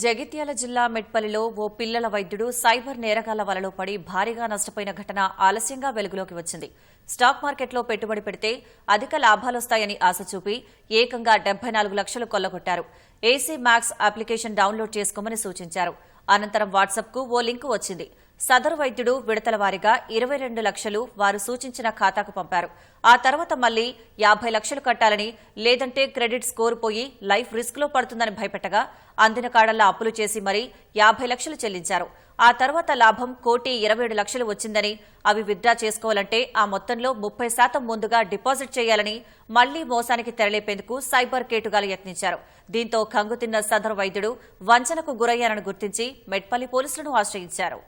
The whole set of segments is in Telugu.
జగిత్యాల జిల్లా మెట్పల్లిలో ఓ పిల్లల వైద్యుడు సైబర్ నేరగాళ్ళ వలలో పడి భారీగా నష్టపోయిన ఘటన ఆలస్యంగా వెలుగులోకి వచ్చింది. స్టాక్ మార్కెట్లో పెట్టుబడి పెడితే అధిక లాభాలొస్తాయని ఆశ చూపి ఏకంగా డెబ్బై నాలుగు లక్షలు కొల్లగొట్టారు. ఏసీ మ్యాక్స్ అప్లికేషన్ డౌన్లోడ్ చేసుకోమని సూచించారు. అనంతరం వాట్సాప్కు ఓ లింకు వచ్చింది. సదరు వైద్యుడు విడతల వారీగా ఇరవై రెండు లక్షలు వారు సూచించిన ఖాతాకు పంపారు. ఆ తర్వాత మళ్ళీ యాభై లక్షలు కట్టాలని లేదంటే క్రెడిట్ స్కోర్ పోయి లైఫ్ రిస్క్లో పడుతుందని భయపెట్టగా అందిన కాడల్లా అప్పులు చేసి మరీ యాభై లక్షలు చెల్లించారు. ఆ తర్వాత లాభం కోటి ఇరవై ఏడు లక్షలు వచ్చిందని అవి విత్డ్రా చేసుకోవాలంటే ఆ మొత్తంలో ముప్పై శాతం ముందుగా డిపాజిట్ చేయాలని మళ్ళీ మోసానికి తెరలేపేందుకు సైబర్ కేటుగాలు యత్నించారు. దీంతో కంగుతిన్న సదరు వైద్యుడు వంచనకు గురయ్యారని గుర్తించి మెట్పల్లి పోలీసులను ఆశ్రయించారు.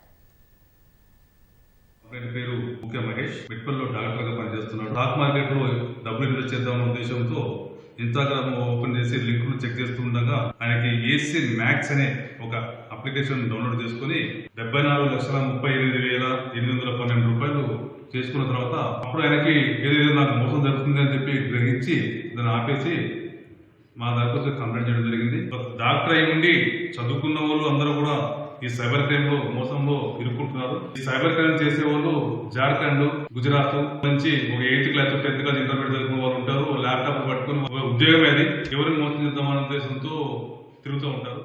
మిట్పల్లో డాక్టర్గా పనిచేస్తున్నాడు. స్టాక్ మార్కెట్లో డబ్బులు ఇన్వెస్ట్ చేద్దాం ఉద్దేశంతో ఇన్స్టాగ్రామ్ ఓపెన్ చేసి లింకులు చెక్ చేస్తుండగా ఆయనకి ఏసీ మ్యాక్స్ అనే ఒక అప్లికేషన్ డౌన్లోడ్ చేసుకుని డెబ్బై నాలుగు లక్షల ముప్పై ఎనిమిది వేల ఎనిమిది వందల పన్నెండు రూపాయలు చేసుకున్న తర్వాత అప్పుడు ఆయనకి ఏదేదో నాకు మోసం జరుగుతుంది అని చెప్పి గ్రహించి దాన్ని ఆపేసి మా దగ్గర కంప్లైంట్ చేయడం జరిగింది. డాక్టర్ అయి ఉండి చదువుకున్న వాళ్ళు అందరూ కూడా ఈ సైబర్ క్రైమ్లో మోసంలో ఇరుక్కుంటున్నారు. ఈ సైబర్ క్రైమ్ చేసే వాళ్ళు జార్ఖండ్ గుజరాత్ నుంచి ఒక eighth class tenth class intermediate చదువుకున్న వాళ్ళు ఉంటారు. ల్యాప్టాప్ పట్టుకుని ఉద్యోగం అది. ఎవరిని మోసం చేద్దామనే ఉద్దేశంతో తిరుగుతూ ఉంటారు.